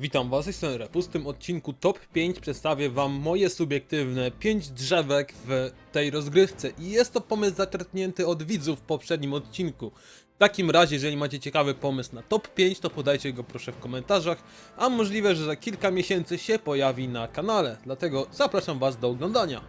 Witam was, jestem Repus. W tym odcinku Top 5 przedstawię wam moje subiektywne 5 drzewek w tej rozgrywce i jest to pomysł zaczerpnięty od widzów w poprzednim odcinku. W takim razie, jeżeli macie ciekawy pomysł na top 5, to podajcie go proszę w komentarzach, a możliwe, że za kilka miesięcy się pojawi na kanale. Dlatego zapraszam was do oglądania.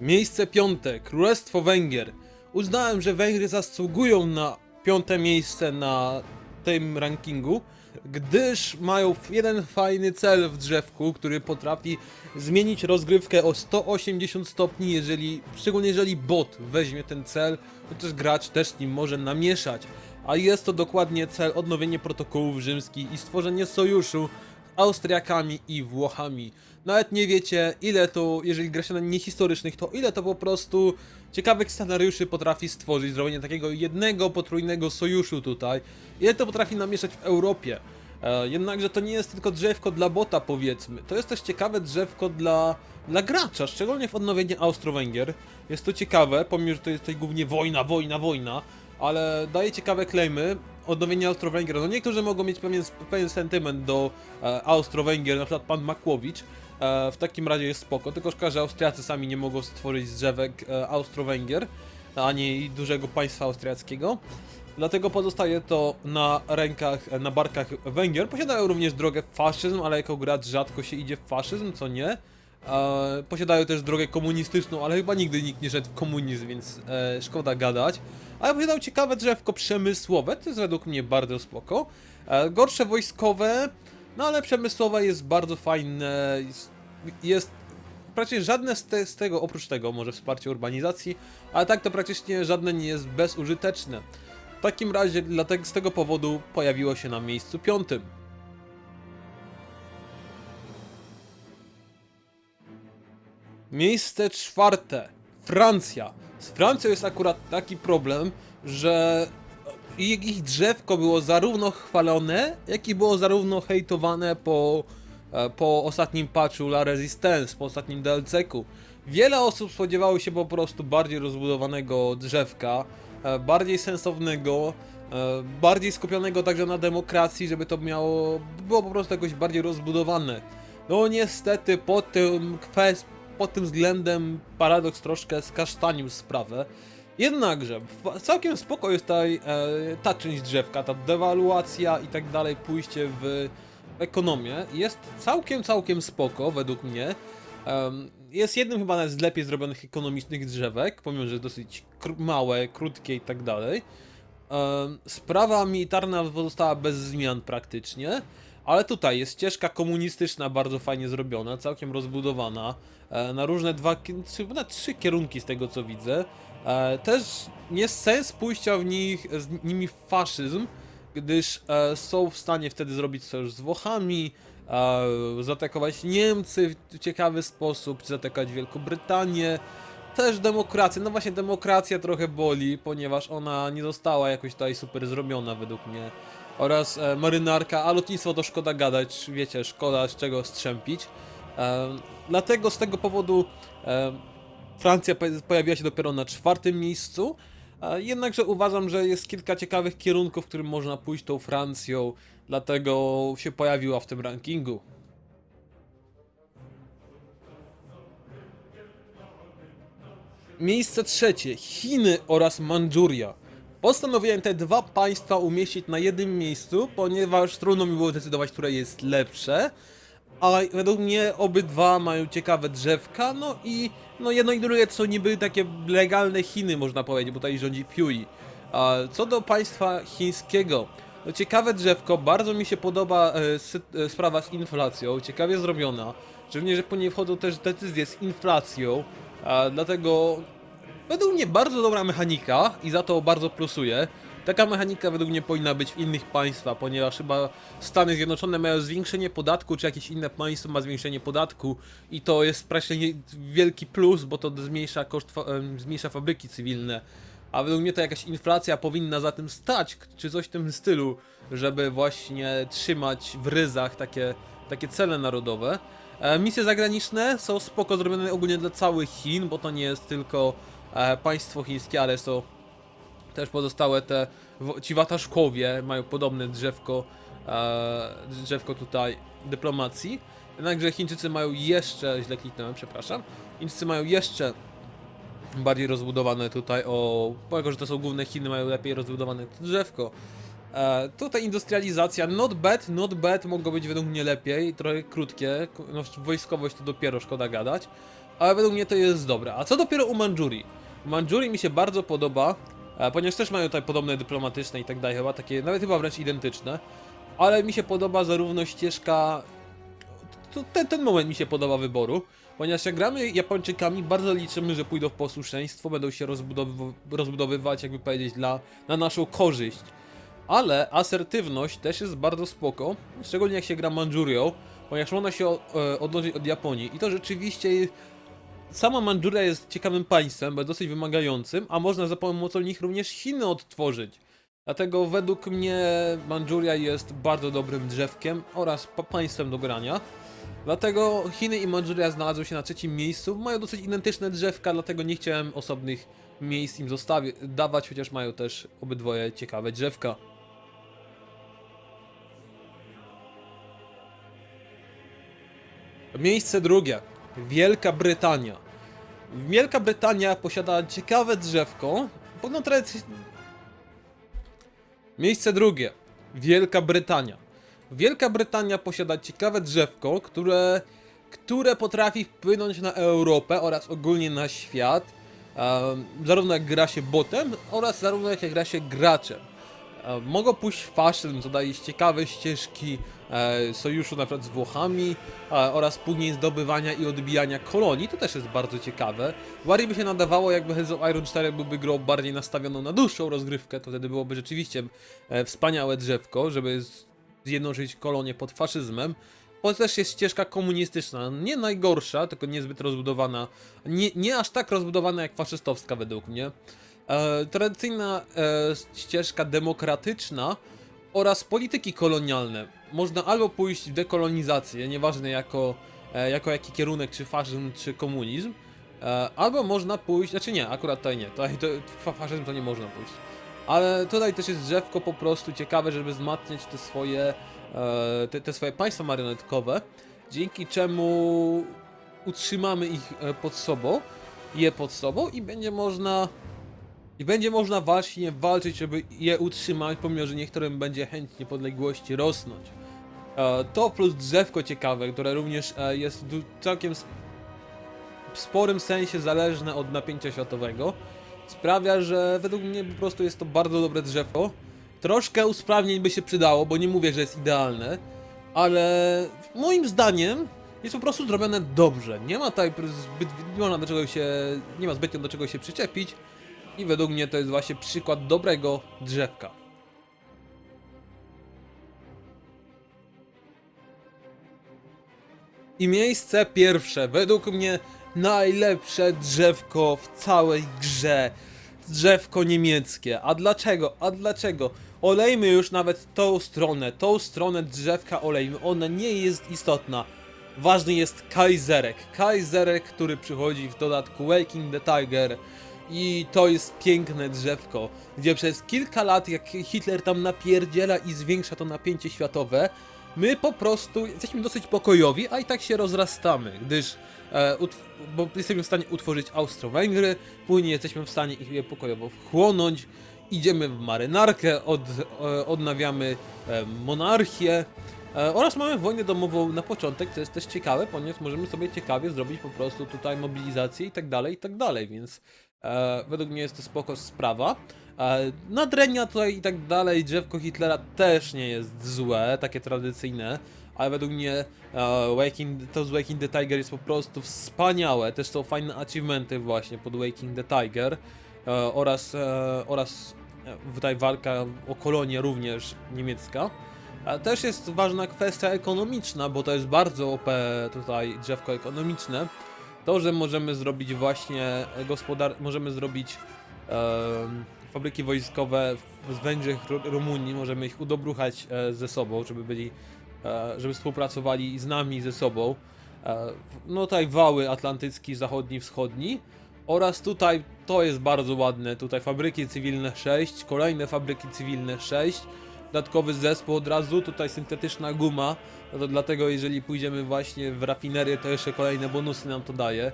Miejsce piąte, Królestwo Węgier. Uznałem, że Węgry zasługują na piąte miejsce na tym rankingu, gdyż mają jeden fajny cel w drzewku, który potrafi zmienić rozgrywkę o 180 stopni, jeżeli, szczególnie jeżeli bot weźmie ten cel, chociaż gracz też nim może namieszać. A jest to dokładnie cel odnowienie protokołów rzymskich i stworzenie sojuszu Austriakami i Włochami. Nawet nie wiecie, ile to, jeżeli gra się na niehistorycznych, to ile to po prostu ciekawych scenariuszy potrafi stworzyć, zrobienie takiego jednego potrójnego sojuszu tutaj. Ile to potrafi namieszać w Europie. E, jednakże to nie jest tylko drzewko dla bota, powiedzmy. To jest też ciekawe drzewko dla, dla gracza, szczególnie w odnowieniu Austro-Węgier. Jest to ciekawe, pomimo, że to jest tutaj głównie wojna, wojna, wojna, ale daje ciekawe klejmy. Odnowienie Austro-Węgier. No niektórzy mogą mieć pewien, pewien sentyment do e, Austro-Węgier, na przykład pan Makłowicz. E, w takim razie jest spoko, tylko szkoda, że Austriacy sami nie mogą stworzyć z drzewek e, Austro-Węgier, ani dużego państwa austriackiego. Dlatego pozostaje to na rękach, e, na barkach Węgier. Posiadają również drogę faszyzm, ale jako gracz rzadko się idzie w faszyzm, co nie. E, posiadają też drogę komunistyczną, ale chyba nigdy nikt nie szedł w komunizm, więc e, szkoda gadać. Ale posiadają ciekawe drzewko przemysłowe, to jest według mnie bardzo spoko. E, gorsze wojskowe, no ale przemysłowe jest bardzo fajne, jest, jest praktycznie żadne z, te, z tego, oprócz tego może wsparcie urbanizacji, ale tak to praktycznie żadne nie jest bezużyteczne. W takim razie dlatego, z tego powodu pojawiło się na miejscu piątym. Miejsce czwarte. Francja. Z Francją jest akurat taki problem, że ich drzewko było zarówno chwalone, jak i było zarówno hejtowane po, e, po ostatnim patchu La Resistance, po ostatnim DLC-ku. Wiele osób spodziewało się po prostu bardziej rozbudowanego drzewka, e, bardziej sensownego, e, bardziej skupionego także na demokracji, żeby to miało, było po prostu jakoś bardziej rozbudowane. No niestety pod tym kwest, pod tym względem paradoks troszkę skasztanił sprawę. Jednakże całkiem spoko jest tutaj e, ta część drzewka, ta dewaluacja i tak dalej, pójście w ekonomię. Jest całkiem, całkiem spoko według mnie. Jest jednym chyba z lepiej zrobionych ekonomicznych drzewek, pomimo że jest dosyć małe, krótkie i tak dalej. Sprawa militarna pozostała bez zmian praktycznie, ale tutaj jest ścieżka komunistyczna bardzo fajnie zrobiona, całkiem rozbudowana, e, na różne dwa, chyba na trzy kierunki z tego co widzę. E, Też jest sens pójścia w nich, z nimi w faszyzm, gdyż e, są w stanie wtedy zrobić sojusz z Włochami, zaatakować Niemcy w ciekawy sposób, zaatakować Wielką Brytanię, też demokrację. No właśnie demokracja trochę boli, ponieważ ona nie została jakoś tutaj super zrobiona według mnie. Oraz e, marynarka, a lotnictwo to szkoda gadać, wiecie, szkoda z czego strzępić. E, dlatego z tego powodu e, Francja po- pojawiła się dopiero na czwartym miejscu. E, Jednakże uważam, że jest kilka ciekawych kierunków, w którym można pójść tą Francją, dlatego się pojawiła w tym rankingu. Miejsce trzecie Chiny oraz Mandżuria. Postanowiłem te dwa państwa umieścić na jednym miejscu, ponieważ trudno mi było zdecydować, które jest lepsze. A według mnie obydwa mają ciekawe drzewka, no i no jedno i drugie są niby takie legalne Chiny, można powiedzieć, bo tutaj rządzi Piui. A co do państwa chińskiego, no ciekawe drzewko, bardzo mi się podoba e, e, sprawa z inflacją, ciekawie zrobiona. Szczególnie, że po niej wchodzą też decyzje z inflacją, a dlatego według mnie bardzo dobra mechanika i za to bardzo plusuję. Taka mechanika według mnie powinna być w innych państwach, ponieważ chyba Stany Zjednoczone mają zwiększenie podatku, czy jakieś inne państwo ma zwiększenie podatku i to jest praktycznie wielki plus, bo to zmniejsza koszt, zmniejsza fabryki cywilne. A według mnie to jakaś inflacja powinna za tym stać, czy coś w tym stylu, żeby właśnie trzymać w ryzach takie, takie cele narodowe. E, misje zagraniczne są spoko zrobione ogólnie dla całych Chin, bo to nie jest tylko państwo chińskie, ale to Też pozostałe te, ci wataszkowie mają podobne drzewko, e, drzewko tutaj dyplomacji. Jednakże Chińczycy mają jeszcze, źle kliknąłem, przepraszam, Chińczycy mają jeszcze bardziej rozbudowane tutaj o, jako że to są główne Chiny, mają lepiej rozbudowane to drzewko. E, tutaj industrializacja, not bad, not bad, mogło być według mnie lepiej, trochę krótkie, no, wojskowość to dopiero szkoda gadać, ale według mnie to jest dobre. A co dopiero u Mandżurii? Mandżurii mi się bardzo podoba, e, ponieważ też mają tutaj podobne dyplomatyczne i tak dalej, chyba takie, nawet chyba wręcz identyczne, ale mi się podoba zarówno ścieżka, ten, ten moment mi się podoba wyboru, ponieważ jak gramy Japończykami, bardzo liczymy, że pójdą w posłuszeństwo, będą się rozbudowyw- rozbudowywać, jakby powiedzieć, dla, na naszą korzyść. Ale asertywność też jest bardzo spoko, szczególnie jak się gra Mandżurią, ponieważ ona się e, odnosi od Japonii i to rzeczywiście sama Mandżuria jest ciekawym państwem, bo dosyć wymagającym, a można za pomocą nich również Chiny odtworzyć. Dlatego według mnie Mandżuria jest bardzo dobrym drzewkiem oraz pa- państwem do grania. Dlatego Chiny i Mandżuria znalazły się na trzecim miejscu. Mają dosyć identyczne drzewka, dlatego nie chciałem osobnych miejsc im zostawi- dawać, chociaż mają też obydwoje ciekawe drzewka. Miejsce drugie. Wielka Brytania. Wielka Brytania posiada ciekawe drzewko. Podobno. Miejsce drugie. Wielka Brytania. Wielka Brytania posiada ciekawe drzewko, które, które potrafi wpłynąć na Europę oraz ogólnie na świat. em, zarówno jak gra się botem oraz zarówno jak gra się graczem. E, Mogą pójść faszyzm, co daje ciekawe ścieżki e, sojuszu na przykład z Włochami e, oraz później zdobywania i odbijania kolonii, to też jest bardzo ciekawe. Bardziej by się nadawało, jakby Heads of Iron 4 byłby grą bardziej nastawioną na dłuższą rozgrywkę, to wtedy byłoby rzeczywiście wspaniałe drzewko, żeby zjednoczyć kolonię pod faszyzmem. To też jest ścieżka komunistyczna, nie najgorsza, tylko niezbyt rozbudowana, nie, nie aż tak rozbudowana jak faszystowska według mnie. E, tradycyjna e, ścieżka demokratyczna oraz polityki kolonialne. Można albo pójść w dekolonizację, nieważne jako, e, jako jaki kierunek, czy faszyzm, czy komunizm, albo można pójść, znaczy nie, akurat tutaj nie, tutaj to, fa- faszyzm to nie można pójść. Ale tutaj też jest drzewko po prostu ciekawe, żeby wzmacniać te swoje, te, te swoje państwa marionetkowe, dzięki czemu utrzymamy ich pod sobą, je pod sobą i będzie można i będzie można właśnie walczyć, żeby je utrzymać, pomimo że niektórym będzie chęć niepodległości rosnąć. E, To plus drzewko ciekawe, które również e, jest du- całkiem sp- w sporym sensie zależne od napięcia światowego, sprawia, że według mnie po prostu jest to bardzo dobre drzewko. Troszkę usprawnień by się przydało, bo nie mówię, że jest idealne, ale moim zdaniem jest po prostu zrobione dobrze. Nie ma tutaj zbyt, nie do czego się, nie ma zbytnio do czego się przyczepić. I według mnie to jest właśnie przykład dobrego drzewka. I miejsce pierwsze, według mnie najlepsze drzewko w całej grze. Drzewko niemieckie. A dlaczego? A dlaczego? Olejmy już nawet tą stronę, tą stronę drzewka olejmy. Ona nie jest istotna. Ważny jest Kaiserek. Kaiserek, który przychodzi w dodatku Waking the Tiger. I to jest piękne drzewko, gdzie przez kilka lat, jak Hitler tam napierdziela i zwiększa to napięcie światowe, my po prostu jesteśmy dosyć pokojowi, a i tak się rozrastamy, gdyż e, bo jesteśmy w stanie utworzyć Austro-Węgry, później jesteśmy w stanie ich pokojowo wchłonąć, idziemy w marynarkę, od, e, odnawiamy e, monarchię e, oraz mamy wojnę domową na początek, co jest też ciekawe, ponieważ możemy sobie ciekawie zrobić po prostu tutaj mobilizację i tak dalej, i tak dalej, więc e, według mnie jest to spoko sprawa. E, Nadrenia tutaj i tak dalej, drzewko Hitlera też nie jest złe, takie tradycyjne, ale według mnie e, Waking, to z Waking the Tiger jest po prostu wspaniałe. Też są fajne achievementy właśnie pod Waking the Tiger e, oraz, e, oraz e, tutaj walka o kolonię również niemiecka. A też jest ważna kwestia ekonomiczna, bo to jest bardzo OP tutaj drzewko ekonomiczne. To, że możemy zrobić właśnie gospodar... możemy zrobić em, fabryki wojskowe w Węgrzech, Ru- Rumunii, możemy ich udobruchać e, ze sobą, żeby byli, e, żeby współpracowali z nami, ze sobą. E, no tutaj wały atlantycki, zachodni, wschodni Oraz tutaj, to jest bardzo ładne, tutaj fabryki cywilne 6, kolejne fabryki cywilne 6, dodatkowy zespół od razu, tutaj syntetyczna guma, no to dlatego jeżeli pójdziemy właśnie w rafinerię, to jeszcze kolejne bonusy nam to daje.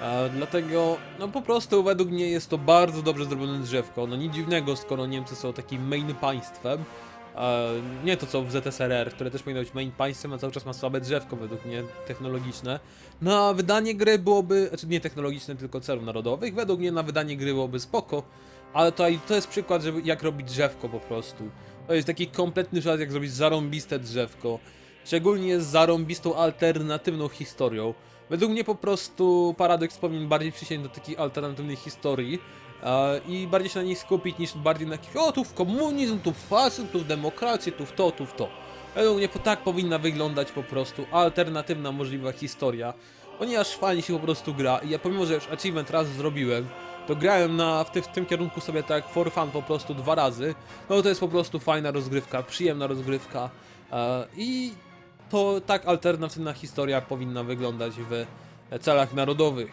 E, dlatego, no po prostu według mnie jest to bardzo dobrze zrobione drzewko, no nic dziwnego, skoro Niemcy są takim main państwem, e, nie to co w ZSRR, które też powinno być main państwem, a cały czas ma słabe drzewko według mnie technologiczne. Na wydanie gry byłoby, znaczy nie technologiczne, tylko celów narodowych, według mnie na wydanie gry byłoby spoko, ale tutaj to jest przykład, żeby, jak robić drzewko po prostu. To jest taki kompletny czas, jak zrobić zarąbiste drzewko. Szczególnie z zarąbistą alternatywną historią. Według mnie po prostu Paradox powinien bardziej przysiąść do takiej alternatywnej historii i bardziej się na niej skupić niż bardziej na jakiś o tu w komunizm, tu w faszyzm, tu w demokrację, tu w to, tu w to. Według mnie tak powinna wyglądać po prostu alternatywna możliwa historia, ponieważ fajnie się po prostu gra i ja pomimo, że już achievement raz zrobiłem, to grałem na, w, ty, w tym kierunku sobie tak for fun po prostu dwa razy, no to jest po prostu fajna rozgrywka, przyjemna rozgrywka e, i to tak alternatywna historia powinna wyglądać w celach narodowych.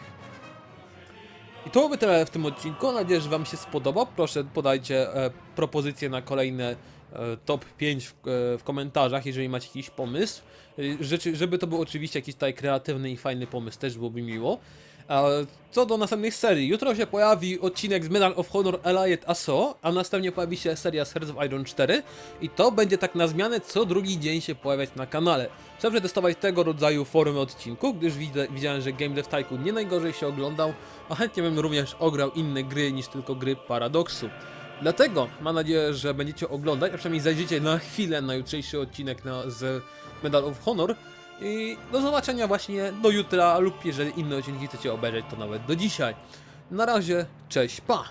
I to byłoby tyle w tym odcinku. Mam nadzieję, że Wam się spodoba. Proszę podajcie e, propozycje na kolejne e, top 5 w, e, w komentarzach, jeżeli macie jakiś pomysł. E, żeby to był oczywiście jakiś tutaj kreatywny i fajny pomysł, też byłoby miło. Co do następnych serii, jutro się pojawi odcinek z Medal of Honor Allied ASO, a następnie pojawi się seria z Hearts of Iron 4 i to będzie tak na zmianę co drugi dzień się pojawiać na kanale. Chcę przetestować tego rodzaju formy odcinków, gdyż widzę, widziałem, że Game Dev Tycoon nie najgorzej się oglądał, a chętnie bym również ograł inne gry niż tylko gry Paradoxu. Dlatego mam nadzieję, że będziecie oglądać, a przynajmniej zajrzycie na chwilę na jutrzejszy odcinek na, z Medal of Honor. I do zobaczenia właśnie do jutra, lub jeżeli inne odcinki chcecie obejrzeć, to nawet do dzisiaj. Na razie, cześć, pa!